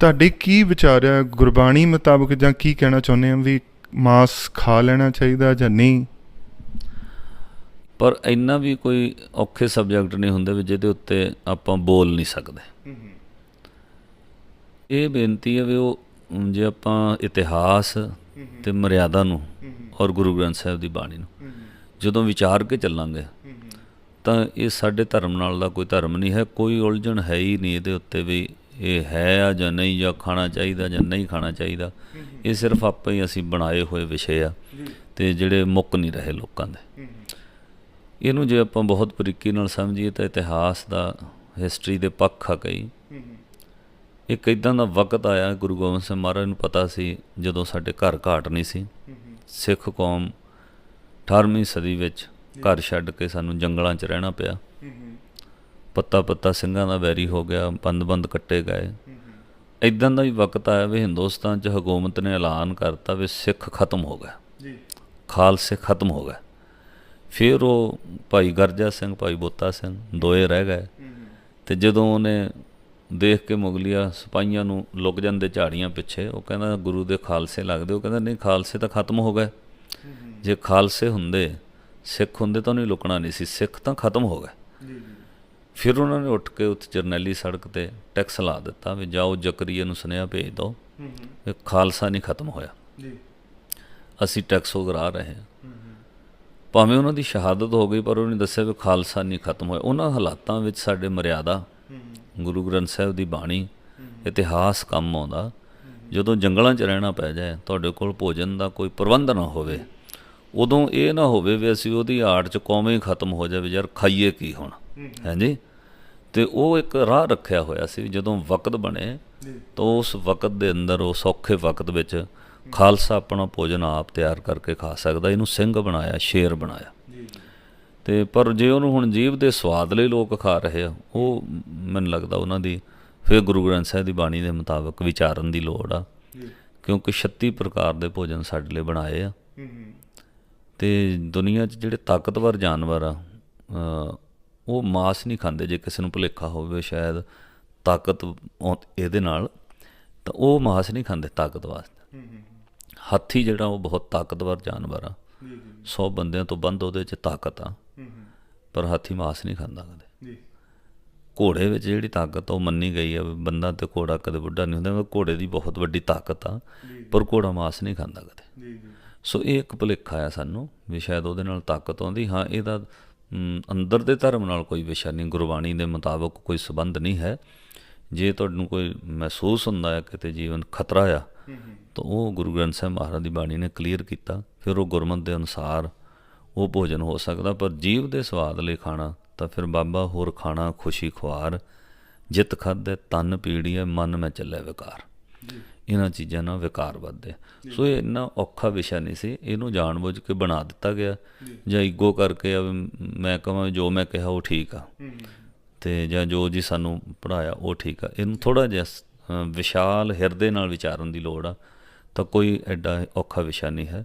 ਤੁਹਾਡੇ ਕੀ ਵਿਚਾਰ ਹੈ ਗੁਰਬਾਣੀ ਮੁਤਾਬਕ ਜਾਂ ਕੀ ਕਹਿਣਾ ਚਾਹੁੰਦੇ ਆ ਵੀ ਮਾਸ ਖਾ ਲੈਣਾ ਚਾਹੀਦਾ ਜਾਂ ਨਹੀਂ? ਪਰ ਇੰਨਾ ਵੀ ਕੋਈ ਔਖੇ ਸਬਜੈਕਟ ਨਹੀਂ ਹੁੰਦੇ ਵੀ ਜਿਹਦੇ ਉੱਤੇ ਆਪਾਂ ਬੋਲ ਨਹੀਂ ਸਕਦੇ। ਇਹ ਬੇਨਤੀ ਹੈ ਵੀ ਉਹ ਜੇ ਆਪਾਂ ਇਤਿਹਾਸ ਤੇ ਮਰਿਆਦਾ ਨੂੰ ਔਰ ਗੁਰੂ ਗ੍ਰੰਥ ਸਾਹਿਬ ਦੀ ਬਾਣੀ ਨੂੰ ਜਦੋਂ ਵਿਚਾਰ ਕੇ ਚੱਲਾਂਗੇ ਤਾਂ ਇਹ ਸਾਡੇ ਧਰਮ ਨਾਲ ਦਾ ਕੋਈ ਧਰਮ ਨਹੀਂ ਹੈ। ਕੋਈ ਉਲਝਣ ਹੈ ਹੀ ਨਹੀਂ ਇਹਦੇ ਉੱਤੇ ਵੀ ਇਹ ਹੈ ਆ ਜਾਂ ਨਹੀਂ ਜਾਂ ਖਾਣਾ ਚਾਹੀਦਾ ਜਾਂ ਨਹੀਂ ਖਾਣਾ ਚਾਹੀਦਾ ਇਹ ਸਿਰਫ ਆਪਾਂ ਹੀ ਅਸੀਂ ਬਣਾਏ ਹੋਏ ਵਿਸ਼ੇ ਆ ਤੇ ਜਿਹੜੇ ਮੁੱਕ ਨਹੀਂ ਰਹੇ ਲੋਕਾਂ ਦੇ। ਇਹਨੂੰ ਜੇ ਆਪਾਂ ਬਹੁਤ ਬਰੀਕੀ ਨਾਲ ਸਮਝੀਏ ਤਾਂ ਇਤਿਹਾਸ ਦਾ ਹਿਸਟਰੀ ਦੇ ਪੱਖ ਆ ਕਈ। ਇੱਕ ਇਦਾਂ ਦਾ ਵਕਤ ਆਇਆ ਗੁਰੂ ਗੋਬਿੰਦ ਸਿੰਘ ਮਹਾਰਾਜ ਨੂੰ ਪਤਾ ਸੀ ਜਦੋਂ ਸਾਡੇ ਘਰ ਘਾਟ ਨਹੀਂ ਸੀ। ਸਿੱਖ ਕੌਮ 18ਵੀਂ ਸਦੀ ਵਿੱਚ ਘਰ ਛੱਡ ਕੇ ਸਾਨੂੰ ਜੰਗਲਾਂ 'ਚ ਰਹਿਣਾ ਪਿਆ। ਪੱਤਾ ਪੱਤਾ ਸਿੰਘਾਂ ਦਾ ਵੈਰੀ ਹੋ ਗਿਆ ਬੰਦ ਬੰਦ ਕੱਟੇ ਗਏ। ਇਦਾਂ ਦਾ ਵੀ ਵਕਤ ਆਇਆ ਵੀ ਹਿੰਦੁਸਤਾਨ 'ਚ ਹਕੂਮਤ ਨੇ ਐਲਾਨ ਕਰਤਾ ਵੀ ਸਿੱਖ ਖਤਮ ਹੋ ਗਿਆ ਜੀ। ਖਾਲਸੇ ਖਤਮ ਹੋ ਗਏ। ਫਿਰ ਉਹ ਭਾਈ ਗਰਜਾ ਸਿੰਘ ਭਾਈ ਬੋਤਾ ਸਿੰਘ ਦੋਏ ਰਹਿ ਗਏ। ਤੇ ਜਦੋਂ ਉਹਨੇ ਦੇਖ ਕੇ ਮੁਗਲੀਆ ਸਿਪਾਹੀਆਂ ਨੂੰ ਲੁਕ ਜਾਂਦੇ ਝਾੜੀਆਂ ਪਿੱਛੇ ਉਹ ਕਹਿੰਦਾ ਗੁਰੂ ਦੇ ਖਾਲਸੇ ਲੱਗਦੇ ਉਹ ਕਹਿੰਦਾ ਨਹੀਂ ਖਾਲਸੇ ਤਾਂ ਖਤਮ ਹੋ ਗਏ। ਜੇ ਖਾਲਸੇ ਹੁੰਦੇ ਸਿੱਖ ਹੁੰਦੇ ਤਾਂ ਉਹਨੇ ਲੁਕਣਾ ਨਹੀਂ ਸੀ ਸਿੱਖ ਤਾਂ ਖਤਮ ਹੋ ਗਏ। ਫਿਰ ਉਹਨਾਂ ਨੇ ਉੱਠ ਕੇ ਉੱਥੇ ਜਰਨੈਲੀ ਸੜਕ ਤੇ ਟੈਕਸ ਲਾ ਦਿੱਤਾ ਵੀ ਜਾਓ ਜ਼ਕਰੀਆ ਨੂੰ ਸੁਨੇਹਾ ਭੇਜ ਦਿਓ ਕਿ ਖਾਲਸਾ ਨਹੀਂ ਖਤਮ ਹੋਇਆ। ਜੀ। ਅਸੀਂ ਟੈਕਸ ਉਗਰਾ ਰਹੇ ਹਾਂ। ਭਾਵੇਂ ਉਹਨਾਂ ਦੀ ਸ਼ਹਾਦਤ ਹੋ ਗਈ ਪਰ ਉਹਨੇ ਦੱਸਿਆ ਵੀ ਖਾਲਸਾ ਨਹੀਂ ਖਤਮ ਹੋਇਆ। ਉਹਨਾਂ ਹਾਲਾਤਾਂ ਵਿੱਚ ਸਾਡੇ ਮਰਿਆਦਾ ਗੁਰੂ ਗ੍ਰੰਥ ਸਾਹਿਬ ਦੀ ਬਾਣੀ ਇਤਿਹਾਸ ਕੰਮ ਆਉਂਦਾ। ਜਦੋਂ ਜੰਗਲਾਂ 'ਚ ਰਹਿਣਾ ਪੈ ਜਾਏ ਤੁਹਾਡੇ ਕੋਲ ਭੋਜਨ ਦਾ ਕੋਈ ਪ੍ਰਬੰਧ ਨਾ ਹੋਵੇ ਉਦੋਂ ਇਹ ਨਾ ਹੋਵੇ ਵੀ ਅਸੀਂ ਉਹਦੀ ਆੜ 'ਚ ਕੌਵੇਂ ਹੀ ਖਤਮ ਹੋ ਜਾਵੇ ਯਾਰ ਖਾਈਏ ਕੀ ਹੁਣ? ਹਾਂਜੀ ਤੇ ਉਹ ਇੱਕ ਰਾਹ ਰੱਖਿਆ ਹੋਇਆ ਸੀ ਜਦੋਂ ਵਕਤ ਬਣੇ ਤਾਂ ਉਸ ਵਕਤ ਦੇ ਅੰਦਰ ਉਸ ਔਖੇ ਵਕਤ ਵਿੱਚ ਖਾਲਸਾ ਆਪਣਾ ਭੋਜਨ ਆਪ ਤਿਆਰ ਕਰਕੇ ਖਾ ਸਕਦਾ ਇਹਨੂੰ ਸਿੰਘ ਬਣਾਇਆ ਸ਼ੇਰ ਬਣਾਇਆ। ਤੇ ਪਰ ਜੇ ਉਹਨੂੰ ਹੁਣ ਜੀਵ ਦੇ ਸਵਾਦ ਲਈ ਲੋਕ ਖਾ ਰਹੇ ਆ ਉਹ ਮੈਨੂੰ ਲੱਗਦਾ ਉਹਨਾਂ ਦੀ ਫਿਰ ਗੁਰੂ ਗ੍ਰੰਥ ਸਾਹਿਬ ਦੀ ਬਾਣੀ ਦੇ ਮੁਤਾਬਕ ਵਿਚਾਰਨ ਦੀ ਲੋੜ ਆ। ਕਿਉਂਕਿ 36 ਪ੍ਰਕਾਰ ਦੇ ਭੋਜਨ ਸਾਡੇ ਲਈ ਬਣਾਏ ਆ। ਤੇ ਦੁਨੀਆ 'ਚ ਜਿਹੜੇ ਤਾਕਤਵਰ ਜਾਨਵਰ ਆ ਉਹ ਮਾਸ ਨਹੀਂ ਖਾਂਦੇ ਜੇ ਕਿਸੇ ਨੂੰ ਭੁਲੇਖਾ ਹੋਵੇ ਸ਼ਾਇਦ ਤਾਕਤ ਇਹਦੇ ਨਾਲ ਤਾਂ ਉਹ ਮਾਸ ਨਹੀਂ ਖਾਂਦੇ ਤਾਕਤ ਵਾਸਤੇ। ਹਾਥੀ ਜਿਹੜਾ ਉਹ ਬਹੁਤ ਤਾਕਤਵਰ ਜਾਨਵਰ ਆ। 100 ਬੰਦਿਆਂ ਤੋਂ ਬੰਦ ਉਹਦੇ 'ਚ ਤਾਕਤ ਆ। ਪਰ ਹਾਥੀ ਮਾਸ ਨਹੀਂ ਖਾਂਦਾ ਕਦੇ। ਜੀ। ਘੋੜੇ ਵਿੱਚ ਜਿਹੜੀ ਤਾਕਤ ਉਹ ਮੰਨੀ ਗਈ ਆ ਬੰਦਾ ਤੇ ਘੋੜਾ ਕਦੇ ਬੁੱਢਾ ਨਹੀਂ ਹੁੰਦਾ ਘੋੜੇ ਦੀ ਬਹੁਤ ਵੱਡੀ ਤਾਕਤ ਆ ਪਰ ਘੋੜਾ ਮਾਸ ਨਹੀਂ ਖਾਂਦਾ ਕਦੇ। ਜੀ ਜੀ। ਸੋ ਇਹ ਇੱਕ ਭੁਲੇਖਾ ਆ ਸਾਨੂੰ ਵੀ ਸ਼ਾਇਦ ਉਹਦੇ ਨਾਲ ਤਾਕਤ ਆਉਂਦੀ ਹਾਂ ਇਹਦਾ ਅੰਦਰ ਦੇ ਧਰਮ ਨਾਲ ਕੋਈ ਵਿਸ਼ਾ ਨਹੀਂ ਗੁਰਬਾਣੀ ਦੇ ਮੁਤਾਬਕ ਕੋਈ ਸਬੰਧ ਨਹੀਂ ਹੈ। ਜੇ ਤੁਹਾਨੂੰ ਕੋਈ ਮਹਿਸੂਸ ਹੁੰਦਾ ਹੈ ਕਿਤੇ ਜੀਵਨ ਖਤਰਾ ਆ ਤਾਂ ਉਹ ਗੁਰੂ ਗ੍ਰੰਥ ਸਾਹਿਬ ਮਹਾਰਾਜ ਦੀ ਬਾਣੀ ਨੇ ਕਲੀਅਰ ਕੀਤਾ ਫਿਰ ਉਹ ਗੁਰਮਤਿ ਦੇ ਅਨੁਸਾਰ ਉਹ ਭੋਜਨ ਹੋ ਸਕਦਾ। ਪਰ ਜੀਵ ਦੇ ਸਵਾਦ ਲਈ ਖਾਣਾ ਤਾਂ ਫਿਰ ਬਾਬਾ ਹੋਰ ਖਾਣਾ ਖੁਸ਼ੀ ਖੁਆਰ ਜਿਤ ਖਾਦੇ ਤਨ ਪੀੜੀਏ ਮਨ ਮੈਂ ਚੱਲੇ ਵਿਕਾਰ। ਇਹਨਾਂ ਚੀਜ਼ਾਂ ਨਾਲ ਵਿਕਾਰ ਵੱਧਦੇ ਸੋ ਇਹ ਇੰਨਾ ਔਖਾ ਵਿਸ਼ਾ ਨਹੀਂ ਸੀ। ਇਹਨੂੰ ਜਾਣਬੁੱਝ ਕੇ ਬਣਾ ਦਿੱਤਾ ਗਿਆ। ਜਾਂ। ਈਗੋ ਕਰਕੇ ਮੈਂ ਕਹਾਂ ਜੋ ਮੈਂ ਕਿਹਾ ਉਹ ਠੀਕ ਆ। ਤੇ ਜਾਂ ਜੋ ਜੀ ਸਾਨੂੰ ਪੜਾਇਆ ਉਹ ਠੀਕ ਆ। ਇਹਨੂੰ ਥੋੜਾ ਜਿਹਾ ਵਿਸ਼ਾਲ ਹਿਰਦੇ ਨਾਲ ਵਿਚਾਰਨ ਦੀ ਲੋੜ ਆ। ਤਾਂ ਕੋਈ ਐਡਾ ਔਖਾ ਵਿਸ਼ਾ ਨਹੀਂ ਹੈ।